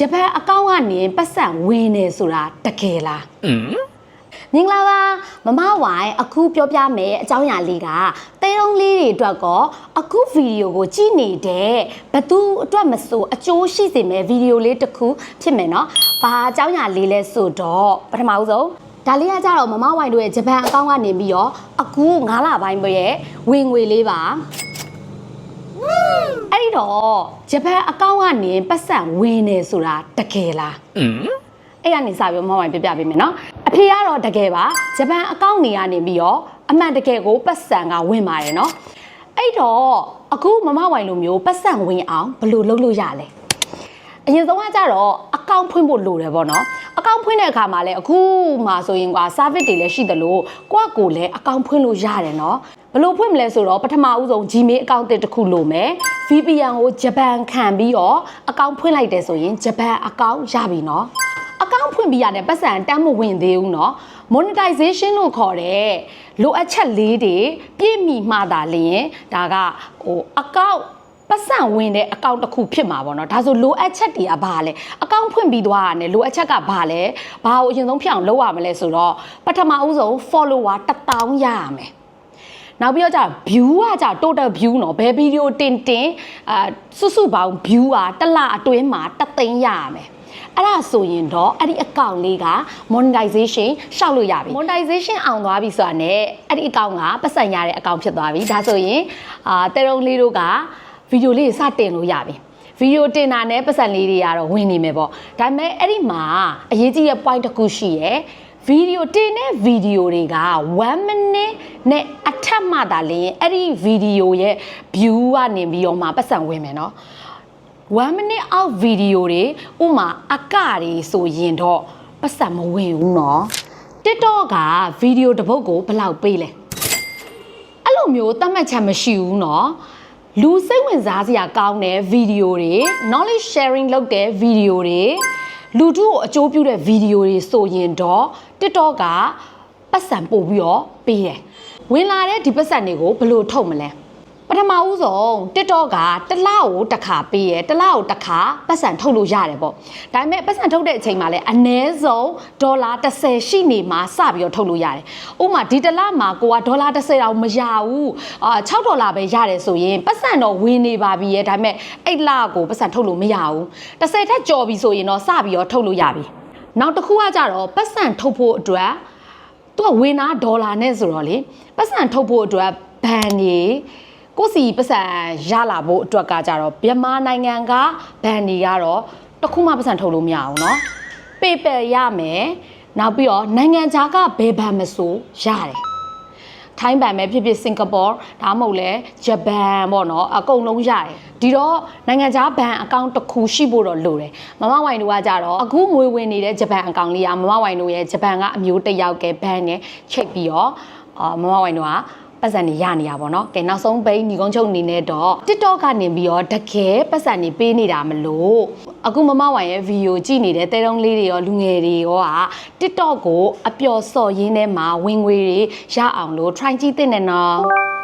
ဂျပန်အကောင့်ကနေပတ်စံဝင်နေဆိုတာတကယ်လားမင်္ဂလာပါမမဝိုင်အခုပြောပြမယ်အကြောင်းအရာလေးကတဲတုံးလေးတွေအတွက်ကောအခုဗီဒီယိုကိုကြည့်နေတဲ့ဘသူအတွက်မဆိုအကျိုးရှိစေမယ့်ဗီဒီယိုလေးတစ်ခုဖြစ်မယ်နော်ဘာအကြောင်းအရာလေးလဲဆိုတော့ပထမဦးဆုံးဒါလေးကကြတော့မမဝိုင်တို့ရဲ့ဂျပန်အကောင့်ကနေပြီးတော့အခု9လပိုင်းပဲရဲ့ဝင်ငွေလေးပါ အဲ့ဒီတော့ဂျပန်အကောင့်ကနေပတ်စံဝင်နေဆိုတာတကယ်လားအဲ့ကနေစပြီးမဟုတ်ရင်ပြပြပေးမယ်နော်အဖေကတော့တကယ်ပါဂျပန်အကောင့်နေကနေပြီးတော့အမှန်တကယ်ကိုပတ်စံကဝင်ပါတယ်နော်အဲ့တော့အခုမမဝိုင်လိုမျိုးပတ်စံဝင်အောင်ဘယ်လိုလုပ်လို့ရလဲအရင်ဆုံးကကြတော့အ ကောင့်ဖွင့်ဖို့လိုတယ်ပေါ့နော်အကောင့်ဖွင့်တဲ့အခါမှာလည်းအခုမှဆိုရင်ကွာ service တွေလည်းရှိသလိုကိုယ့်ကိုယ်လည်းအကောင့်ဖွင့်လို့ရတယ်နော်ဘယ်လိုဖွင့်မလဲဆိုတော့ပထမဦးဆုံး Gmail အကောင့်တစ်တစ်ခုလိုမယ် VPN ကိုဂျပန်ခံပြီးတော့အကောင့်ဖွင့်လိုက်တယ်ဆိုရင်ဂျပန်အကောင့်ရပြီနော်အကောင့်ဖွင့်ပြီးရတယ်ပတ်စံတမ်းမဝင်သေးဘူးနော် monetization လို့ခေါ်တဲ့လိုအပ်ချက်လေးတွေပြည့်မီမှသာလျင်ဒါကဟိုအကောင့် ပတ်စံဝင်တဲ့အကောင့်တစ်ခုဖြစ်မှာပေါ့နော်ဒါဆိုလိုအပ်ချက်တွေကဘာလဲအကောင့်ဖွင့်ပြီးသွားတာ ਨੇ လိုအပ်ချက်ကဘာလဲဘာကိုအရင်ဆုံးဖြစ်အောင်လုပ်ရမလဲဆိုတော့ပထမဦးဆုံး follower 1000ရရမယ် နောက်ပြီးတော့ကြာ view ကကြာ total view เนาะဘယ်ဗီဒီယိုတင်တင်အာစုစုပေါင်း view อ่ะတစ်လအတွင်းမှာတသိန်းရရမယ်အဲ့ဒါဆိုရင်တော့အဲ့ဒီအကောင့်လေးက monetization ရှောက်လို့ရပြီ monetization အောင်သွားပြီဆိုတာ ਨੇ အဲ့ဒီအကောင့်ကပတ်စံရတဲ့အကောင့်ဖြစ်သွားပြီဒါဆိုရင်အာတဲရုံလေးတို့က ဗီဒီယိုလေးစတင်လို့ရပြီဗီဒီယိုတင်တာနဲ့ပတ်စံလေးတွေကတော့ဝင်နေမယ်ပေါ့ဒါပေမဲ့အဲ့ဒီမှာအရေးကြီးတဲ့ point တစ်ခုရှိရယ်ဗီဒီယိုတင်တဲ့ဗီဒီယိုတွေက1 minute နဲ့အထက်မှသာလျှင်အဲ့ဒီဗီဒီယိုရဲ့ view ကနေပြီးတော့မှပတ်စံဝင်မယ်နော်1 minute out ဗီဒီယိုတွေဥမာအကတွေဆိုရင်တော့ပတ်စံမဝင်ဘူးနော် TikTok ကဗီဒီယိုတစ်ပုဒ်ကိုဘယ်လောက်ပေးလဲအဲ့လိုမျိုးသတ်မှတ်ချက်မရှိဘူးနော် လူစိတ်ဝင်စားစရာကောင်းတဲ့ဗီဒီယိုတွေ knowledge sharing လုပ်တဲ့ဗီဒီယိုတွေလူထုကိုအကျိုးပြုတဲ့ဗီဒီယိုတွေဆိုရင်တော့ TikTok ကပတ်စံပို့ပြီးတော့ပေးတယ်ဝင်လာတဲ့ဒီပတ်စံတွေကိုဘယ်လိုထုတ်မလဲ ပထမဦးဆုံး TikTok ကတစ်လကိုတစ်ခါပေးရယ်တစ်လကိုတစ်ခါပတ်စံထုတ်လို့ရတယ်ပေါ့ဒါပေမဲ့ပတ်စံထုတ်တဲ့အချိန်မှာလည်းအနည်းဆုံးဒေါ်လာ30ရှိနေမှာစပြီးတော့ထုတ်လို့ရတယ်ဥပမာဒီတစ်လမှာကိုကဒေါ်လာ30တောင်မရဘူးအာ6ဒေါ်လာပဲရတယ်ဆိုရင်ပတ်စံတော့ဝင်နေပါပြီရဲ့ဒါပေမဲ့အဲ့လကိုပတ်စံထုတ်လို့မရဘူး30ထက်ကျော်ပြီဆိုရင်တော့စပြီးတော့ထုတ်လို့ရပြီနောက်တစ်ခုကကြတော့ပတ်စံထုတ်ဖို့အတွက်သူကဝင်နာဒေါ်လာနဲ့ဆိုတော့လေပတ်စံထုတ်ဖို့အတွက်ဘန်ကြီး ကိုစီပတ်စံရလာဖို့အတွက်ကကြတော့မြန်မာနိုင်ငံကဘန်တွေကတော့တစ်ခုမှပတ်စံထုတ်လို့မရအောင်เนาะ PayPal ရမယ်နောက်ပြီးတော့နိုင်ငံခြားကဘယ်ဘန်မဆိုရတယ်ထိုင်းဘန်ပဲဖြစ်ဖြစ်စင်ကာပူဒါမှမဟုတ်လဲဂျပန်ပေါ့နော်အကုန်လုံးရတယ်ဒီတော့နိုင်ငံခြားဘဏ်အကောင့်တစ်ခုရှိဖို့တော့လိုတယ်မမဝိုင်တို့ကကြတော့အခုငွေဝင်နေတဲ့ဂျပန်အကောင့်လေးကမမဝိုင်တို့ရဲ့ဂျပန်ကအမျိုးတစ်ယောက်ကဘဏ်နဲ့ချိန်ပြီးတော့အာမမဝိုင်တို့က ပတ်စံနေရနေရပါတော့။ကဲနောက်ဆုံးပိန်းညီကုန်းချုပ်အနေနဲ့တော့ TikTok ကနေပြီးတော့တကယ်ပတ်စံနေပေးနေတာမလို့အခုမမဝိုင်ရဲ့ဗီဒီယိုကြည့်နေတဲ့တဲတုံးလေးတွေရောလူငယ်တွေရောက TikTok ကိုအပျော်စော်ရင်းထဲမှာဝင်ငွေတွေရအောင်လို့ try ကြည့်တဲ့နော်။